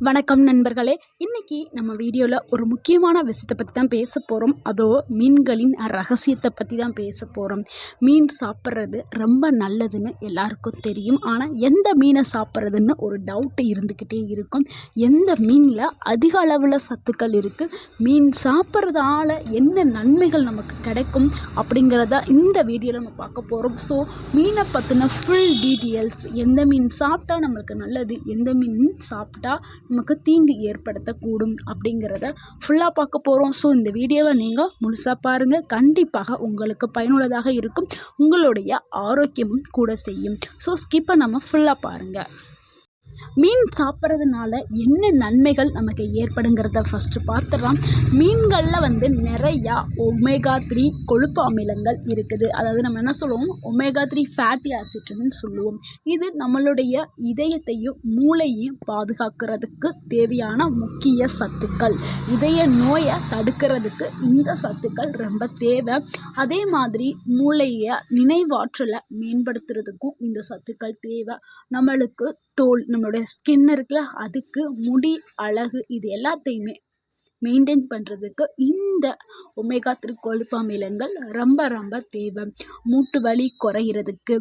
வணக்கம் நண்பர்களே. இன்னைக்கு நம்ம வீடியோவில் ஒரு முக்கியமான விஷயத்தை பற்றி தான் பேச போகிறோம் அதோ மீன்களின் ரகசியத்தை பற்றி தான் பேச போகிறோம் மீன் சாப்பிட்றது ரொம்ப நல்லதுன்னு எல்லாருக்கும் தெரியும். ஆனால் எந்த மீனை சாப்பிட்றதுன்னு ஒரு டவுட் இருந்துக்கிட்டே இருக்கும். எந்த மீனில் அதிக அளவில் சத்துக்கள் இருக்குது மீன் சாப்பிட்றதால என்ன நன்மைகள் நமக்கு கிடைக்கும்? அப்படிங்கிறத இந்த வீடியோவில் நம்ம பார்க்க போகிறோம் ஸோ மீனை பற்றின ஃபுல் டீட்டெயில்ஸ் எந்த மீன் சாப்பிட்டா நம்மளுக்கு நல்லது எந்த மீன் சாப்பிட்டா நமக்கு தீங்கு ஏற்படுத்தக்கூடும் அப்படிங்கிறத ஃபுல்லாக பார்க்க போகிறோம் ஸோ இந்த வீடியோவை நீங்கள் முழுசாக பாருங்கள் கண்டிப்பாக உங்களுக்கு பயனுள்ளதாக இருக்கும். உங்களுடைய ஆரோக்கியமும் கூட செய்யும். ஸோ ஸ்கிப்பை நம்ம ஃபுல்லாக பாருங்கள் மீன் சாப்பிட்றதுனால என்ன நன்மைகள் நமக்கு ஏற்படுங்கிறத ஃபஸ்ட்டு பார்த்துடலாம். மீன்களில் வந்து நிறையா ஒமேகா த்ரீ கொழுப்பு அமிலங்கள் இருக்குது. அதாவது நம்ம என்ன சொல்லுவோம்? ஒமேகா த்ரீ ஃபேட்டி ஆசிட்னு சொல்லுவோம். இது நம்மளுடைய இதயத்தையும் மூளையையும் பாதுகாக்கிறதுக்கு தேவையான முக்கிய சத்துக்கள். இதய நோயை தடுக்கிறதுக்கு இந்த சத்துக்கள் ரொம்ப தேவை. அதே மாதிரி மூளையை நினைவாற்றலை மேம்படுத்துறதுக்கும் இந்த சத்துக்கள் தேவை. நம்மளுக்கு தோல் நம்மளுடைய ஸ்கின் இருக்குல்ல அதுக்கு முடி அழகு இது எல்லாத்தையுமே மெயின்டைன் பண்ணுறதுக்கு இந்த ஒமேகா த்ரீ கொழுப்பு அமிலங்கள் ரொம்ப ரொம்ப தேவை. மூட்டு வலி குறையிறதுக்கு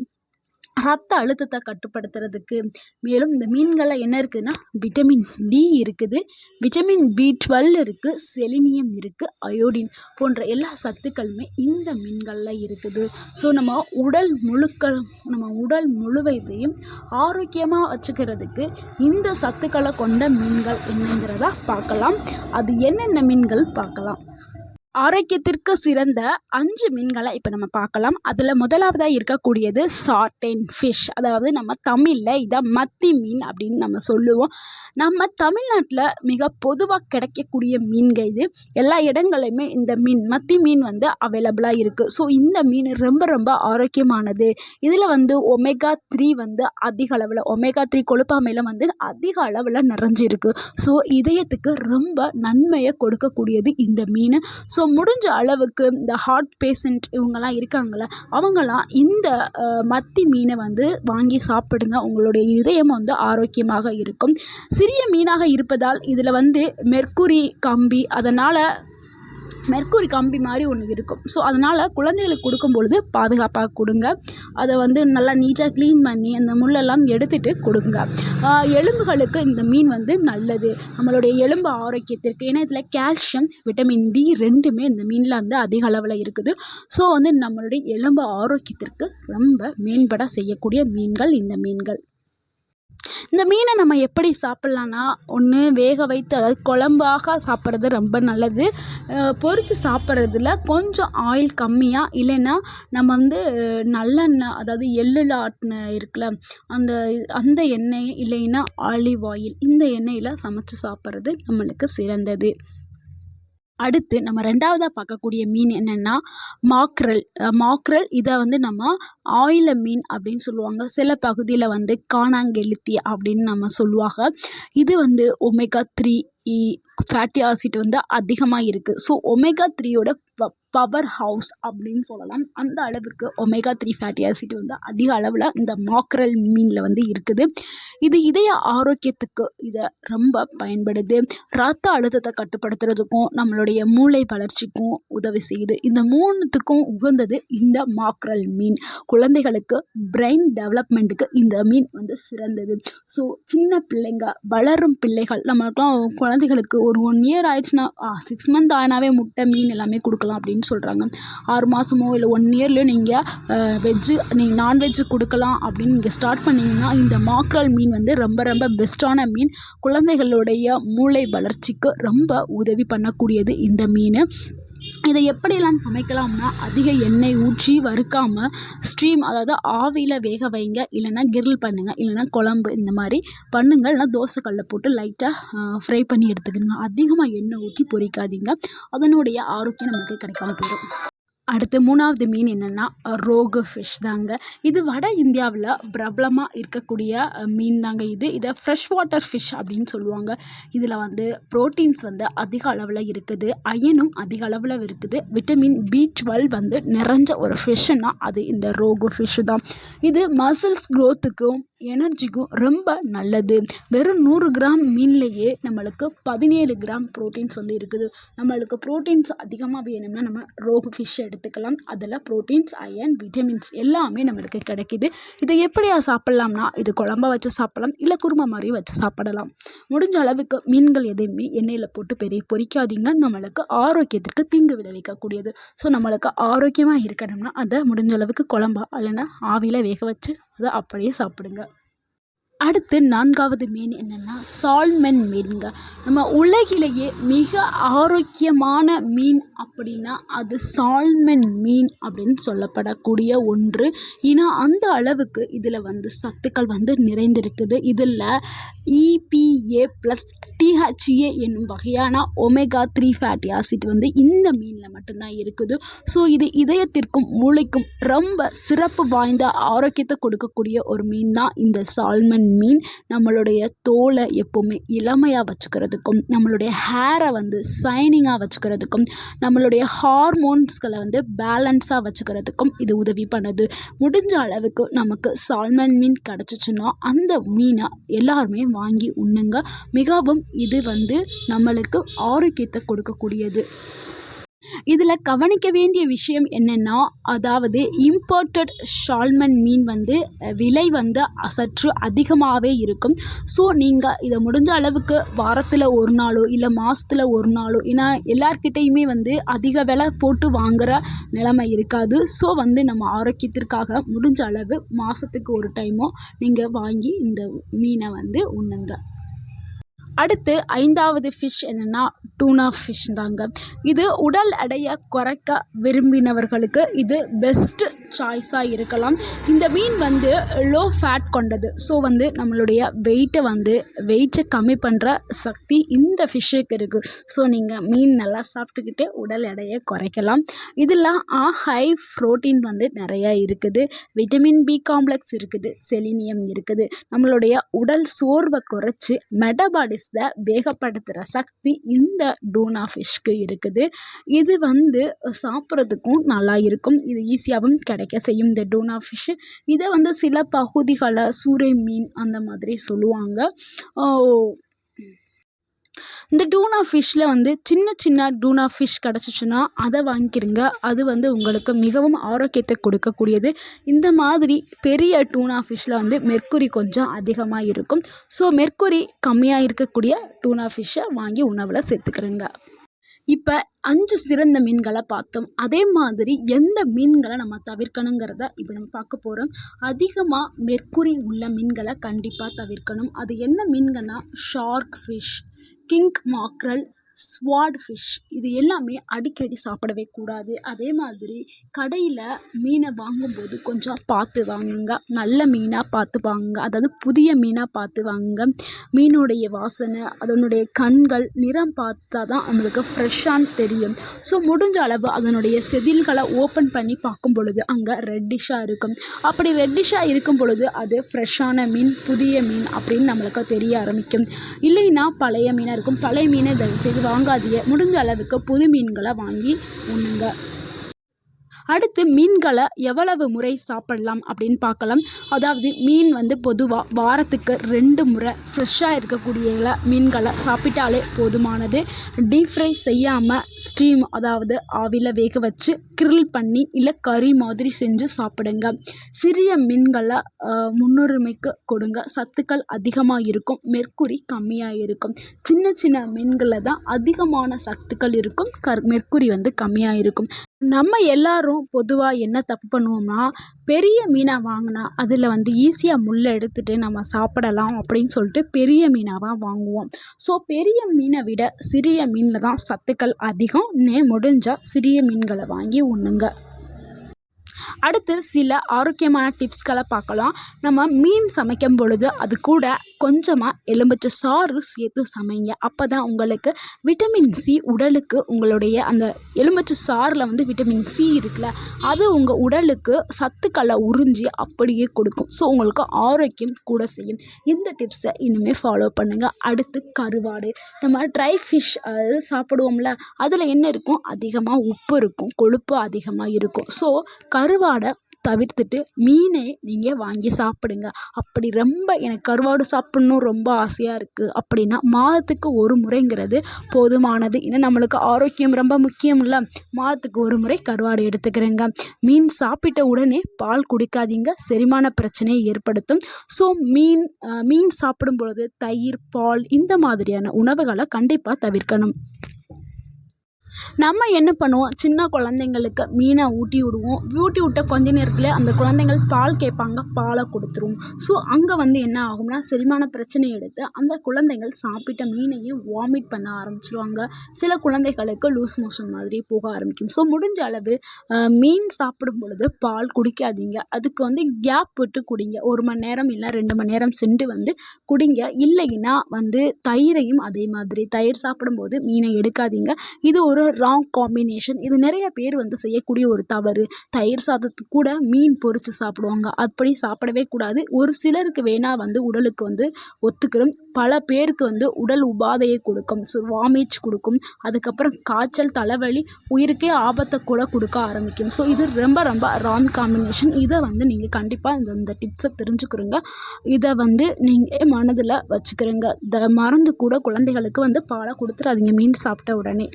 ரத்த அழுத்தத்தை கட்டுப்படுத்துறதுக்கு. மேலும் இந்த மீன்களில் என்ன இருக்குதுன்னா விட்டமின் டி இருக்குது. விட்டமின் பி டுவெல் இருக்குது செலினியம் இருக்குது அயோடின் போன்ற எல்லா சத்துக்களுமே இந்த மீன்களில் இருக்குது. ஸோ நம்ம உடல் முழுக்கள் நம்ம உடல் முழுவதையும் ஆரோக்கியமாக வச்சுக்கிறதுக்கு இந்த சத்துக்களை கொண்ட மீன்கள் என்னங்கிறத பார்க்கலாம். அது என்னென்ன மீன்கள் பார்க்கலாம். ஆரோக்கியத்திற்கு சிறந்த அஞ்சு மீன்களை இப்போ நம்ம பார்க்கலாம். அதில் முதலாவதாக இருக்கக்கூடியது சார்டென் ஃபிஷ் அதாவது நம்ம தமிழில் இதை மத்தி மீன் அப்படின்னு நம்ம சொல்லுவோம். நம்ம தமிழ்நாட்டில் மிக பொதுவாக கிடைக்கக்கூடிய மீன்கள் இது. எல்லா இடங்களையுமே இந்த மீன் மத்தி மீன் வந்து அவைலபிளாக இருக்குது ஸோ இந்த மீன் ரொம்ப ரொம்ப ஆரோக்கியமானது. இதில் வந்து ஒமேகா த்ரீ வந்து அதிக அளவில் ஒமேகா த்ரீ கொழுப்பாமையில் வந்து அதிக அளவில் நிறைஞ்சிருக்கு. ஸோ இதயத்துக்கு ரொம்ப நன்மையை கொடுக்கக்கூடியது இந்த மீன். ஸோ ஸோ முடிஞ்ச அளவுக்கு இந்த ஹார்ட் பேஷண்ட் இவங்கெல்லாம் இருக்காங்கள்ல அவங்களாம் இந்த மத்தி மீனை வந்து வாங்கி சாப்பிடுங்க. உங்களுடைய இதயம் வந்து ஆரோக்கியமாக இருக்கும். சிறிய மீனாக இருப்பதால் இதில் வந்து மெர்க்குரி கம்பி அதனால் மெர்க்குரி கம்பி மாதிரி ஒன்று இருக்கும். ஸோ அதனால் குழந்தைகளுக்கு கொடுக்கும் பொழுது பாதுகாப்பாக கொடுங்க. அதை வந்து நல்லா நீட்டாக க்ளீன் பண்ணி அந்த முள்ளெல்லாம் எடுத்துகிட்டு கொடுங்க. எலும்புகளுக்கு இந்த மீன் வந்து நல்லது. நம்மளுடைய எலும்பு ஆரோக்கியத்திற்கு ஏன்னா இதில் கால்சியம் விட்டமின் டி ரெண்டுமே இந்த மீனில் வந்து அதிக அளவில் இருக்குது. ஸோ வந்து நம்மளுடைய எலும்பு ஆரோக்கியத்திற்கு ரொம்ப மேம்பட செய்யக்கூடிய மீன்கள் இந்த மீன்கள். இந்த மீனை நம்ம எப்படி சாப்பிட்லான்னா ஒன்று வேக வைத்து அதாவது குழம்பாக சாப்பிட்றது ரொம்ப நல்லது. பொரித்து சாப்பிட்றதுல கொஞ்சம் ஆயில் கம்மியாக இல்லைன்னா நம்ம வந்து நல்லெண்ணெய் அதாவது எள்ளில் ஆட்டின இருக்குல்ல அந்த அந்த எண்ணெய் இல்லைன்னா ஆலிவ் ஆயில் இந்த எண்ணெயில் சமைச்சு சாப்பிட்றது நம்மளுக்கு சிறந்தது. அடுத்து நம்ம ரெண்டாவதாக பார்க்கக்கூடிய மீன் என்னென்னா மாக்ரல். மாக்ரல் இதை வந்து நம்ம ஆயில மீன் அப்படின்னு சொல்லுவாங்க. சில பகுதியில் வந்து காணாங்கெழுத்தி அப்படின்னு நம்ம சொல்லுவாங்க. இது வந்து ஒமேகா த்ரீ ஃபேட்டி ஆசிட் வந்து அதிகமாக இருக்குது ஸோ ஒமேகா த்ரீயோட பவர் ஹவுஸ் அப்படின்னு சொல்லலாம். அந்த அளவுக்கு ஒமேகா த்ரீ ஃபேட்டி ஆசிட் வந்து அதிக அளவில் இந்த மாக்ரல் மீனில் வந்து இருக்குது. இது இதய ஆரோக்கியத்துக்கு இதை ரொம்ப பயன்படுது. ரத்த அழுத்தத்தை கட்டுப்படுத்துறதுக்கும் நம்மளுடைய மூளை வளர்ச்சிக்கும் உதவி செய்யுது. இந்த மூணுத்துக்கும் உகந்தது இந்த மாக்ரல் மீன் குழந்தைகளுக்கு பிரெயின் டெவலப்மெண்ட்டுக்கு இந்த மீன் வந்து சிறந்தது. ஸோ சின்ன பிள்ளைங்க வளரும் பிள்ளைகள் நம்மளுக்கெலாம் குழந்தைகளுக்கு ஒரு ஒன் இயர் ஆயிடுச்சுன்னா சிக்ஸ் மந்த் ஆனாவே முட்டை மீன் எல்லாமே கொடுக்கலாம் அப்படின்னு சொல்கிறாங்க ஆறு மாதமோ இல்லை ஒன் இயர்லேயோ நீங்கள் வெஜ்ஜு நீங்கள் நான்வெஜ்ஜு கொடுக்கலாம் அப்படின்னு நீங்கள் ஸ்டார்ட் பண்ணிங்கன்னா இந்த மாக்ரால் மீன் வந்து ரொம்ப ரொம்ப பெஸ்ட்டான மீன். குழந்தைகளுடைய மூளை வளர்ச்சிக்கு ரொம்ப உதவி பண்ணக்கூடியது இந்த மீன். இதை எப்படியெல்லாம் சமைக்கலாம்னா அதிக எண்ணெய் ஊற்றி வறுக்காமல் ஸ்ட்ரீம் அதாவது ஆவியில் வேக வைங்க. இல்லைன்னா கிரில் பண்ணுங்கள் இல்லைன்னா குழம்பு இந்த மாதிரி பண்ணுங்கள் இல்லைனா தோசைக்கல்லில் போட்டு லைட்டாக ஃப்ரை பண்ணி எடுத்துக்கோங்க அதிகமாக எண்ணெய் ஊற்றி பொரிக்காதீங்க. அதனுடைய ஆரோக்கியம் நமக்கு கிடைக்காம போயிடும். அடுத்து மூணாவது மீன் என்னென்னா ரோகு ஃபிஷ் தாங்க. இது வட இந்தியாவில் பிரபலமாக இருக்கக்கூடிய மீன் தாங்க இது. இதை ஃப்ரெஷ் வாட்டர் ஃபிஷ் அப்படின்னு சொல்லுவாங்க. இதில் வந்து ப்ரோட்டீன்ஸ் வந்து அதிக அளவில் இருக்குது. அயனும் அதிக அளவில் இருக்குது. விட்டமின் பி டுவெல் வந்து நிறைஞ்ச ஒரு ஃபிஷ்ஷுன்னா அது இந்த ரோகு ஃபிஷ்ஷு தான். இது மசில்ஸ் க்ரோத்துக்கும் எனர்ஜிக்கும் ரொம்ப நல்லது. வெறும் நூறு கிராம் மீன்லேயே நம்மளுக்கு பதினேழு கிராம் ப்ரோட்டீன்ஸ் வந்து இருக்குது. நம்மளுக்கு ப்ரோட்டீன்ஸ் அதிகமாக வேணும்னா நம்ம ரோகு ஃபிஷ் எடுத்துக்கலாம். அதில் ப்ரோட்டீன்ஸ் அயன் விட்டமின்ஸ் எல்லாமே நம்மளுக்கு கிடைக்கிது. இதை எப்படியா சாப்பிட்லாம்னா இது குழம்பா வச்சு சாப்பிடலாம் இல்லை குருமா மாதிரி வச்சு சாப்பிடலாம். முடிஞ்ச அளவுக்கு மீன்கள் எதையுமே எண்ணெயில் போட்டு பெரிய பொறிக்காதீங்க. நம்மளுக்கு ஆரோக்கியத்திற்கு தீங்கு விளைவிக்கக்கூடியது. ஸோ நம்மளுக்கு ஆரோக்கியமாக இருக்கணும்னா அதை முடிஞ்ச அளவுக்கு குழம்பா இல்லைன்னா ஆவியில் வேக வச்சு அதை அப்படியே சாப்பிடுங்க. அடுத்து நான்காவது மீன் என்னென்னா சால்மன் மீனுங்க. நம்ம உலகிலேயே மிக ஆரோக்கியமான மீன் அப்படின்னா அது சால்மன் மீன் அப்படின்னு சொல்லப்படக்கூடிய ஒன்று. ஏன்னா அந்த அளவுக்கு இதில் வந்து சத்துக்கள் வந்து நிறைந்திருக்குது. இதில் இபிஏ ப்ளஸ் டிஹெச்ஏ என்னும் வகையான ஒமேகா த்ரீ ஃபேட்டி ஆசிட் வந்து இந்த மீனில் மட்டும்தான் இருக்குது. ஸோ இது இதயத்திற்கும் மூளைக்கும் ரொம்ப சிறப்பு வாய்ந்த ஆரோக்கியத்தை கொடுக்கக்கூடிய ஒரு மீன் தான் இந்த சால்மன் மீன் நம்மளுடைய தோலை எப்போவுமே இளமையாக வச்சுக்கிறதுக்கும் நம்மளுடைய ஹேரை வந்து சைனிங்காக வச்சுக்கிறதுக்கும் நம்மளுடைய ஹார்மோன்ஸ்களை வந்து பேலன்ஸாக வச்சுக்கிறதுக்கும் இது உதவி பண்ணுது. முடிஞ்ச அளவுக்கு நமக்கு சால்மன் மீன் கிடச்சிச்சின்னா அந்த மீனை எல்லாருமே வாங்கி உண்ணுங்க. மிகவும் இது வந்து நம்மளுக்கு ஆரோக்கியத்தை கொடுக்கக்கூடியது. இதில் கவனிக்க வேண்டிய விஷயம் என்னென்னா அதாவது இம்போர்ட்டட் ஷால்மன் மீன் வந்து விலை வந்து சற்று அதிகமாகவே இருக்கும். ஸோ நீங்கள் இதை முடிஞ்ச அளவுக்கு வாரத்தில் ஒரு நாளோ இல்லை மாதத்தில் ஒரு நாளோ ஏன்னா எல்லார்கிட்டேயுமே வந்து அதிக விலை போட்டு வாங்குகிற நிலைமை இருக்காது. ஸோ வந்து நம்ம ஆரோக்கியத்திற்காக முடிஞ்ச அளவு மாதத்துக்கு ஒரு டைமோ நீங்கள் வாங்கி இந்த மீனை வந்து உண்ணுங்க. அடுத்து ஐந்தாவது ஃபிஷ் என்னென்னா டூனா ஃபிஷ் தாங்க. இது உடல் எடையை குறைக்க விரும்பினவர்களுக்கு இது பெஸ்ட்டு சாய்ஸாக இருக்கலாம். இந்த மீன் வந்து லோ ஃபேட் கொண்டது. ஸோ வந்து நம்மளுடைய வெயிட்டை வந்து வெயிட்டை கம்மி பண்ணுற சக்தி இந்த ஃபிஷ்ஷுக்கு இருக்குது ஸோ நீங்கள் மீன் நல்லா சாப்பிட்டுக்கிட்டு உடல் எடையை குறைக்கலாம். இதில் ஹை ப்ரோட்டீன் வந்து நிறையா இருக்குது. விட்டமின் பி காம்ப்ளெக்ஸ் இருக்குது. செலினியம் இருக்குது. நம்மளுடைய உடல் சோர்வை குறைச்சி மெட்டபாலிஸை வேகப்படுத்துகிற சக்தி இந்த டூனா ஃபிஷ்க்கு இருக்குது. இது வந்து சாப்பிட்றதுக்கும் நல்லா இருக்கும். இது ஈஸியாகவும் கிடைக்க செய்யும் இந்த டூனா ஃபிஷ்ஷு இதை வந்து சில பகுதிகளில் சூறை மீன் அந்த மாதிரி சொல்லுவாங்க. ஓ, இந்த டூனா ஃபிஷ்ஷில் வந்து சின்ன சின்ன டூனா ஃபிஷ் கிடச்சிச்சின்னா அதை வாங்கிக்கிறங்க அது வந்து உங்களுக்கு மிகவும் ஆரோக்கியத்தை கொடுக்கக்கூடியது. இந்த மாதிரி பெரிய டூனா ஃபிஷ்ஷில் வந்து மெர்க்குரி கொஞ்சம் அதிகமாக இருக்கும். ஸோ மெர்க்குரி கம்மியாக இருக்கக்கூடிய டூனா ஃபிஷ்ஷை வாங்கி உணவில் சேர்த்துக்கிறேங்க. இப்போ அஞ்சு சிறந்த மீன்களை பார்த்தோம். அதே மாதிரி எந்த மீன்களை நம்ம தவிர்க்கணுங்கிறத இப்போ நம்ம பார்க்க போகிறோம் அதிகமாக மெர்க்குரி உள்ள மீன்களை கண்டிப்பாக தவிர்க்கணும். அது என்ன மீன்கள்னா? Shark fish king mackerel sword fish இது எல்லாமே அடிக்கடி சாப்பிடவே கூடாது. அதே மாதிரி கடையில் மீனை வாங்கும்போது கொஞ்சம் பார்த்து வாங்குங்க. நல்ல மீனாக பார்த்து வாங்குங்க. அதாவது புதிய மீனாக பார்த்து வாங்குங்க. மீனுடைய வாசனை அதனுடைய கண்கள் நிறம் பார்த்தா தான் நம்மளுக்கு ஃப்ரெஷ்ஷான்னு தெரியும். ஸோ முடிஞ்ச அளவு அதனுடைய செதில்களை ஓப்பன் பண்ணி பார்க்கும் பொழுது அங்கே ரெட்டிஷாக இருக்கும். அப்படி ரெட்டிஷாக இருக்கும் பொழுது அது ஃப்ரெஷ்ஷான மீன் புதிய மீன் அப்படின்னு நம்மளுக்கு தெரிய ஆரம்பிக்கும். இல்லைன்னா பழைய மீனாக இருக்கும். பழைய மீனை தயவுசெய்து வாங்காதீங்க. முடிஞ்ச அளவுக்கு புது மீன்களை வாங்கி உண்ணுங்க. அடுத்து மீன்களை எவ்வளவு முறை சாப்பிடலாம் அப்படின்னு பார்க்கலாம். அதாவது மீன் வந்து பொதுவாக வாரத்துக்கு ரெண்டு முறை ஃப்ரெஷ்ஷாக இருக்கக்கூடிய மீன்களை சாப்பிட்டாலே போதுமானது. டீப் ஃப்ரை செய்யாமல் ஸ்டீம் அதாவது ஆவியில் வேக வச்சு கிரில் பண்ணி இல்லை கறி மாதிரி செஞ்சு சாப்பிடுங்க. சிறிய மீன்களை முன்னுரிமைக்கு கொடுங்க. சத்துக்கள் அதிகமாக இருக்கும். மெர்க்குரி கம்மியாக இருக்கும். சின்ன சின்ன மீன்களில் தான் அதிகமான சத்துக்கள் இருக்கும். கர் மெர்க்குரி வந்து கம்மியாக இருக்கும். நம்ம எல்லாரும் பொதுவாக என்ன தப்பு பண்ணுவோம்னா பெரிய மீனாக வாங்கினா அதில் வந்து ஈஸியாக முள்ளை எடுத்துகிட்டு நம்ம சாப்பிடலாம் அப்படின்னு சொல்லிட்டு பெரிய மீனாக வாங்குவோம். ஸோ பெரிய மீனை விட சிறிய மீனில் தான் சத்துக்கள் அதிகம். நே முடிஞ்சால் சிறிய மீன்களை வாங்கி உண்ணுங்க அடுத்து சில ஆரோக்கியமான டிப்ஸ்களை பார்க்கலாம். நம்ம மீன் சமைக்கும் பொழுது அது கூட கொஞ்சமாக எலுமிச்சை சாறு சேர்த்து சமைங்க. அப்போ தான் உங்களுக்கு விட்டமின் சி உடலுக்கு உங்களுடைய அந்த எலுமிச்சை சாறில் வந்து விட்டமின் சி இருக்குல்ல அது உங்கள் உடலுக்கு சத்துக்களை உறிஞ்சி அப்படியே கொடுக்கும். ஸோ உங்களுக்கு ஆரோக்கியம் கூட செய்யும். இந்த டிப்ஸை இனிமேல் ஃபாலோ பண்ணுங்கள் அடுத்து கருவாடு. நம்ம ட்ரை ஃபிஷ் அதாவது சாப்பிடுவோம்ல அதில் என்ன இருக்கும்? அதிகமாக உப்பு இருக்கும். கொழுப்பு அதிகமாக இருக்கும். ஸோ கரு கருவாடை தவிர்த்துட்டு மீனை நீங்கள் வாங்கி சாப்பிடுங்க. அப்படி ரொம்ப எனக்கு கருவாடு சாப்பிட்ணும் ரொம்ப ஆசையாக இருக்குது அப்படின்னா மாதத்துக்கு ஒரு முறைங்கிறது போதுமானது. ஏன்னா நம்மளுக்கு ஆரோக்கியம் ரொம்ப முக்கியம் இல்லை மாதத்துக்கு ஒரு முறை கருவாடு எடுத்துக்கிறேங்க. மீன் சாப்பிட்ட உடனே பால் குடிக்காதீங்க. செரிமான பிரச்சனையை ஏற்படுத்தும். ஸோ மீன் மீன் சாப்பிடும் பொழுது தயிர் பால் இந்த மாதிரியான உணவுகளை கண்டிப்பாக தவிர்க்கணும். நம்ம என்ன பண்ணுவோம்? சின்ன குழந்தைங்களுக்கு மீனை ஊட்டி விடுவோம். ஊட்டி விட்ட கொஞ்ச நேரத்தில் அந்த குழந்தைங்கள் பால் கேட்பாங்க பாலை கொடுத்துருவோம் ஸோ அங்கே வந்து என்ன ஆகும்னா செரிமான பிரச்சனை எடுத்து அந்த குழந்தைகள் சாப்பிட்ட மீனையும் வாமிட் பண்ண ஆரம்பிச்சிருவாங்க. சில குழந்தைகளுக்கு லூஸ் மோஷன் மாதிரி போக ஆரம்பிக்கும். ஸோ முடிஞ்ச அளவு மீன் சாப்பிடும் பொழுது பால் குடிக்காதீங்க. அதுக்கு வந்து கேப் விட்டு குடிங்க. ஒரு மணி நேரம் இல்லை ரெண்டு மணி நேரம் சென்று வந்து குடிங்க. இல்லைன்னா வந்து தயிரையும் அதே மாதிரி தயிர் சாப்பிடும்போது மீனை எடுக்காதீங்க. இது ஒரு ராங் காம்பினேஷன் இது நிறைய பேர் வந்து செய்யக்கூடிய ஒரு தவறு. தயிர் சாதத்துக்கு கூட மீன் பொறிச்சு சாப்பிடுவாங்க. அப்படி சாப்பிடவே கூடாது. ஒரு சிலருக்கு வேணால் வந்து உடலுக்கு வந்து ஒத்துக்கிறோம் பல பேருக்கு வந்து உடல் உபாதையை கொடுக்கும். ஸோ வாமிட் கொடுக்கும். அதுக்கப்புறம் காய்ச்சல் தலைவலி உயிருக்கே ஆபத்தை கூட கொடுக்க ஆரம்பிக்கும். ஸோ இது ரொம்ப ரொம்ப ராங் காம்பினேஷன் இதை வந்து நீங்கள் கண்டிப்பாக இந்த இந்த டிப்ஸை தெரிஞ்சுக்கிறோங்க. இதை வந்து நீங்கள் மனதில் வச்சுக்கிறோங்க. த மறந்து கூட குழந்தைகளுக்கு வந்து பாலை கொடுத்துறாதீங்க மீன் சாப்பிட்ட உடனே.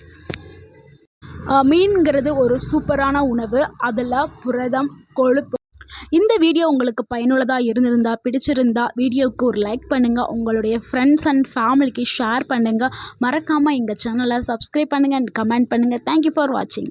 மீன்கிறது ஒரு சூப்பரான உணவு. அதில் புரதம் கொழுப்பு. இந்த வீடியோ உங்களுக்கு பயனுள்ளதாக இருந்திருந்தா பிடிச்சிருந்தா வீடியோவுக்கு ஒரு லைக் பண்ணுங்கள் உங்களுடைய ஃப்ரெண்ட்ஸ் அண்ட் ஃபேமிலிக்கு ஷேர் பண்ணுங்கள் மறக்காமல் எங்கள் சேனலை சப்ஸ்கிரைப் பண்ணுங்கள் அண்ட் கமெண்ட் பண்ணுங்கள் தேங்க்யூ ஃபார் வாட்சிங்